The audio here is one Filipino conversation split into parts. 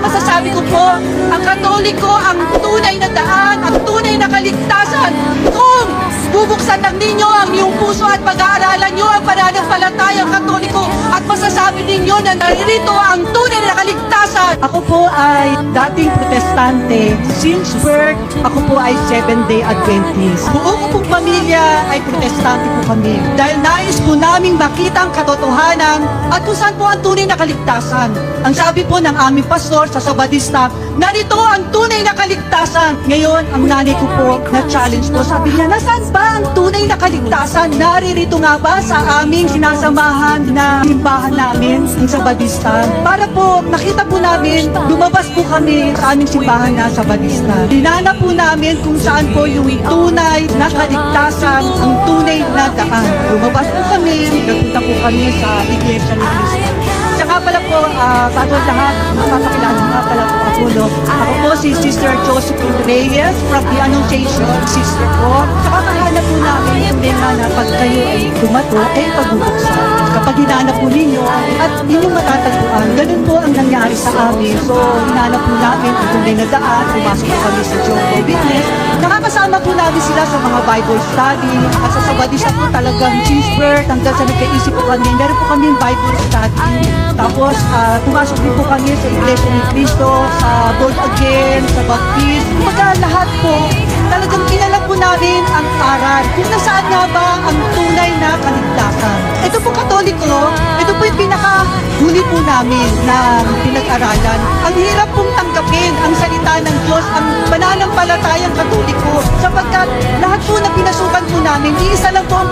masasabi ko po, ang katoliko ang tunay na daan, ang tunay na kaligtasan. Kung bubuksan ng ninyo ang iyong puso at pag-aaralan nyo ang pananampalatayang katoliko at masasabi ninyo na naririto ang tunay na kaligtasan. Ako po ay dating protestante. Since birth, ako po ay Seven-day Adventist. Buo ko pong pamilya ay protestante po kami. Dahil nais po naming makita ang katotohanan at kung saan po ang tunay na kaligtasan. Ang sabi po ng aming pastor sa Sabadista, narito ang tunay na kaligtasan. Ngayon, ang nanay ko po na-challenge po, sabi niya, nasaan ba ang kaligtasan? Naririto nga ba sa aming sinasamahan na simbahan namin, ang Sabadista? Para po, nakita po namin, lumabas po kami sa aming simbahan na Sabadista. Dinana po namin kung saan po yung tunay na kaligtasan, ang tunay na daan. Lumabas po kami, nagpunta po kami sa Iglesia ni Cristo. Tsaka pala uh, bago ang lahat, mapapakilala nga pala po ako, no? Ako po si Sister Josephine Reyes from the Annunciation, sister ko. Tsaka kahanap po namin yung tema na pag kayo ay tumato, ay pagbubuksan. Kapag hinanap po ninyo at inyong matatagpuan, ganun po ang nangyari sa amin. So, hinanap po namin ang tunay na daan, pumasok po kami sa Jehovah Witness. Nakakasama po namin sila sa mga Bible study at sa Sabadista po talagang cheeseburger hanggang sa nagkaisip po kami. Meron po kami Bible study. Tapos, ah, pumasok din po kami sa Iglesia ni Cristo, sa Born Again, sa Baptist. Kumbaga lahat po, talagang kinalag po namin ang aral. Kung nasaan nga ba ang tunay na kaligtasan. Ito po katoliko, ito po yung pinaka huli po namin na pinag-aralan. Ang hirap pong tanggapin ang salita ng Diyos, ang pananampalatayang katoliko. Sapagkat lahat po na pinasukan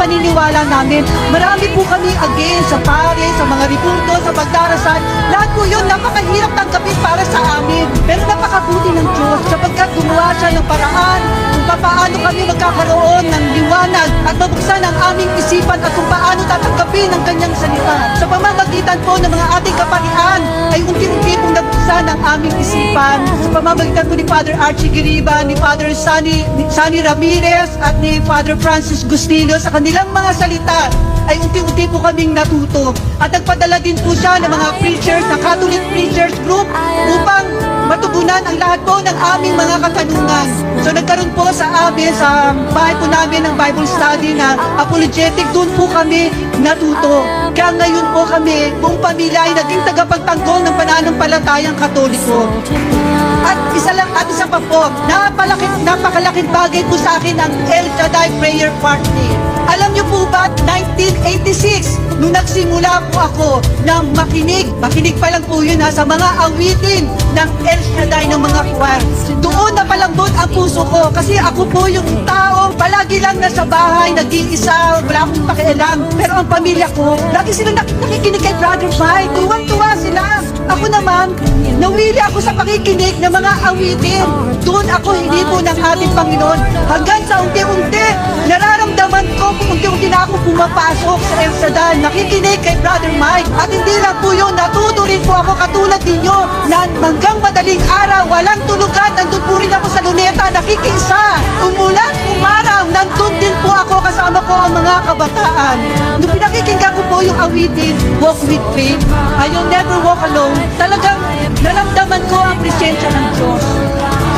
paniniwala namin. Marami po kami against sa pare, sa mga riburdo, sa pagdarasal. Lahat po yun, napakahirap tanggapin para sa amin. Pero napakabuti ng Diyos sapagkat gumawa siya ng paraan kung paano kami magkakaroon ng liwanag at mabuksan ang aming isipan at kung paano tatanggapin ang kanyang salita. Sa pamamagitan po ng mga ating kaparian ay unti-unti pong nabuksan ang aming isipan. Sa pamamagitan po ni Father Archie Giriba, ni Father Sunny, ni Sunny Ramirez at ni Father Francis Gustino sa kanilang mga salita ay unti-unti po kaming natuto. At nagpadala din po siya ng mga preachers, ng Catholic Preachers Group upang matugunan ang lahat po ng aming mga katanungan. So nagkaroon po sa amin, sa bahay po namin ng Bible study na apologetic, doon po kami natuto. Kaya ngayon po kami, buong pamilya ay naging tagapagtanggol ng pananampalatayang katoliko. At isa lang, at isa pa po, napalaking, napakalaking bagay po sa akin ang El Shaddai Prayer Party. Alam niyo po ba, 1986, nung nagsimula po ako na makinig, makinig pa lang po yun ha, sa mga awitin ng El Shaddai ng mga choir. Doon na palambot ang puso ko kasi ako po yung tao, palagi lang nasa bahay, nag-iisa, wala akong pakialam. Pero ang pamilya ko, lagi nak- nakikinig kay Brother Mike. Tuwang-tuwa sila. Ako naman, nawili ako sa pakikinig ng mga awitin. Doon ako hinipo ng ating Panginoon. Hanggang sa unti-unti, nararamdaman ko kung unti-unti na ako pumapasok sa El. Nakikinig kay Brother Mike. At hindi lang po yun, natuto rin po ako katulad ninyo na hanggang madaling araw, walang tulugan. Nandun po rin ako sa luneta, nakikisa. Umulan, umaraw, nandun kasama ko ang mga kabataan. Nung pinakikinggan ko po yung awitin, Walk with Faith, I'll never walk alone, talagang naramdaman ko ang presensya ng Diyos.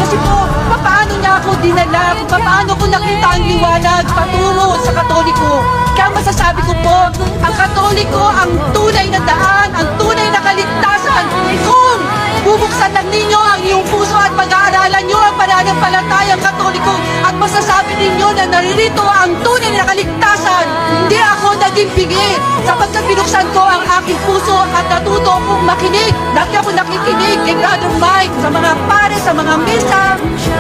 Kasi po, paano niya ako dinala, paano ko nakita ang liwanag patungo sa katoliko. Kaya masasabi ko po, ang katoliko ang tunay na daan, ang tunay na kaligtasan. Kung bubuksan ng ninyo ang iyong puso at pag-aaralan pananampalatayang katoliko at masasabi ninyo na naririto ang tunay na kaligtasan, hindi ako naging bigit sapagkat binuksan ko ang aking puso at natuto akong makinig. Lagi ako nakikinig kay Brother Mike sa mga pare, sa mga misa.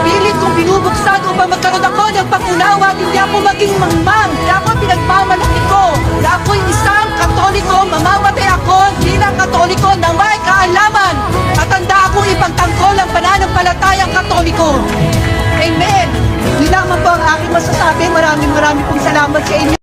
Pilit kong binubuksan upang magkaroon ako ng pag-unawa hindi ako maging mangmang. Kaya ako pinagmamalaki ko na ako'y isang katoliko, mamamatay ako bilang katoliko na may kaalaman maraming pong salamat sa inyo.